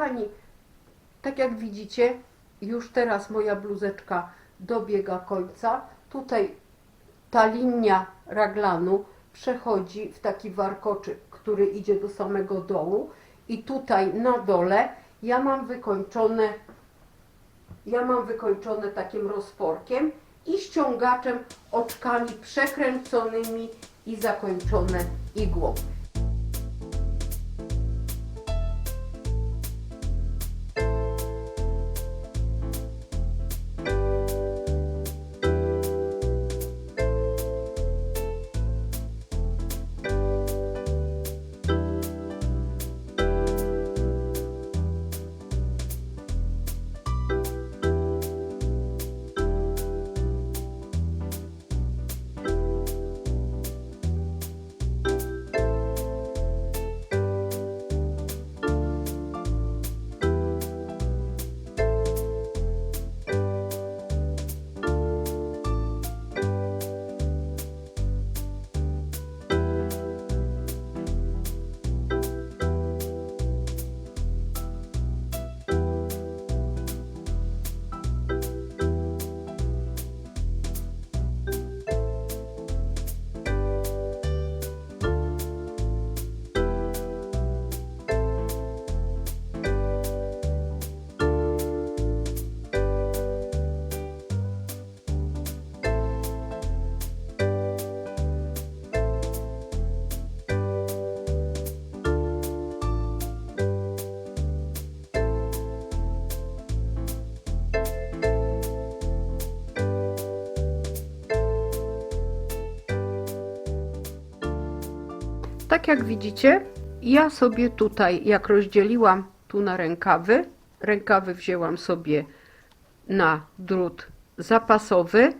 kochani, tak jak widzicie, już teraz moja bluzeczka dobiega końca. Tutaj ta linia raglanu przechodzi w taki warkoczyk, który idzie do samego dołu i tutaj na dole ja mam wykończone ja mam wykończone takim rozporkiem i ściągaczem oczkami przekręconymi i zakończone igłą. Tak jak widzicie, ja sobie tutaj, jak rozdzieliłam tu na rękawy, rękawy wzięłam sobie na drut zapasowy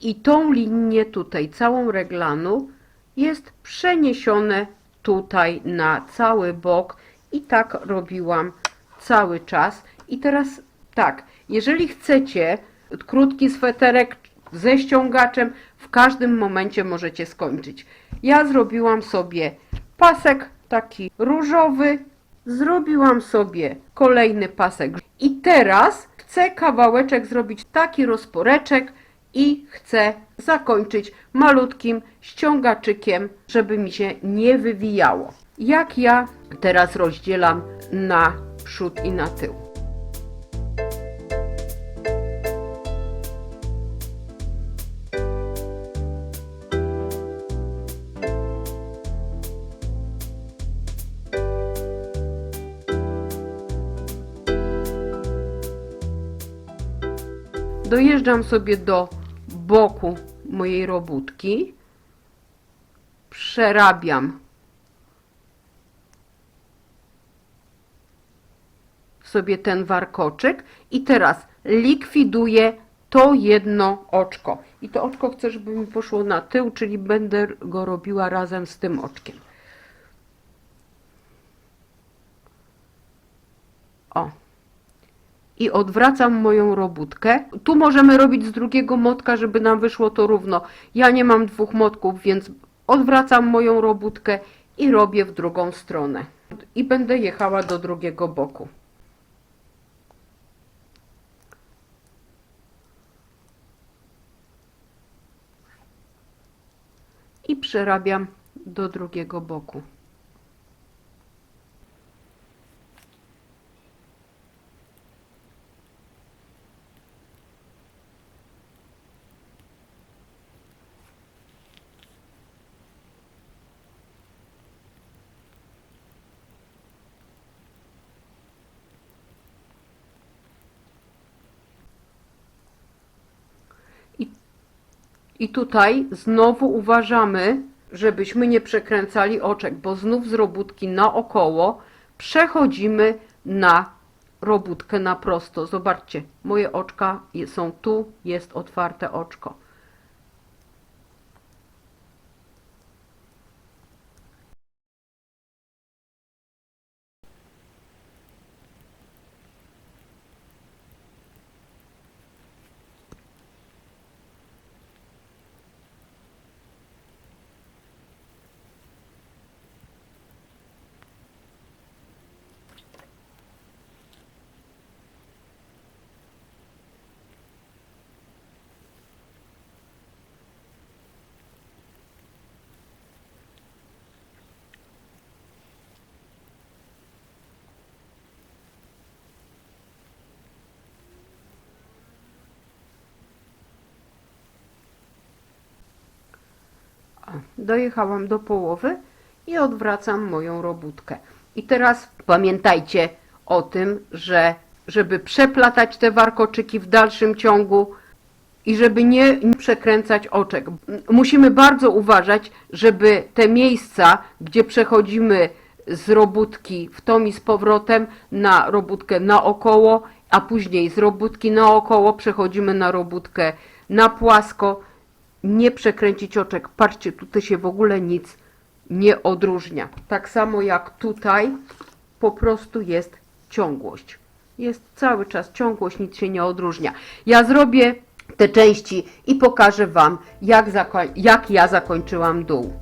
i tą linię tutaj, całą reglanu jest przeniesione tutaj na cały bok i tak robiłam cały czas. I teraz tak, jeżeli chcecie krótki sweterek ze ściągaczem, w każdym momencie możecie skończyć. Ja zrobiłam sobie pasek taki różowy, zrobiłam sobie kolejny pasek i teraz chcę kawałeczek zrobić taki rozporeczek i chcę zakończyć malutkim ściągaczykiem, żeby mi się nie wywijało. Jak ja teraz rozdzielam na przód i na tył. Dojeżdżam sobie do boku mojej robótki. Przerabiam sobie ten warkoczyk i teraz likwiduję to jedno oczko. I to oczko chcę, żeby mi poszło na tył, czyli będę go robiła razem z tym oczkiem. O i odwracam moją robótkę. Tu możemy robić z drugiego motka, żeby nam wyszło to równo. Ja nie mam dwóch motków, więc odwracam moją robótkę i robię w drugą stronę. I będę jechała do drugiego boku. I przerabiam do drugiego boku. I tutaj znowu uważamy, żebyśmy nie przekręcali oczek, bo znów z robótki naokoło przechodzimy na robótkę na prosto. Zobaczcie, moje oczka są tu, jest otwarte oczko. Dojechałam do połowy i odwracam moją robótkę. I teraz pamiętajcie o tym, że żeby przeplatać te warkoczyki w dalszym ciągu i żeby nie przekręcać oczek. Musimy bardzo uważać, żeby te miejsca, gdzie przechodzimy z robótki w tom i z powrotem na robótkę naokoło, a później z robótki naokoło przechodzimy na robótkę na płasko, nie przekręcić oczek. Patrzcie, tutaj się w ogóle nic nie odróżnia. Tak samo jak tutaj po prostu jest ciągłość. Jest cały czas ciągłość, nic się nie odróżnia. Ja zrobię te części i pokażę Wam, jak, jak ja zakończyłam dół.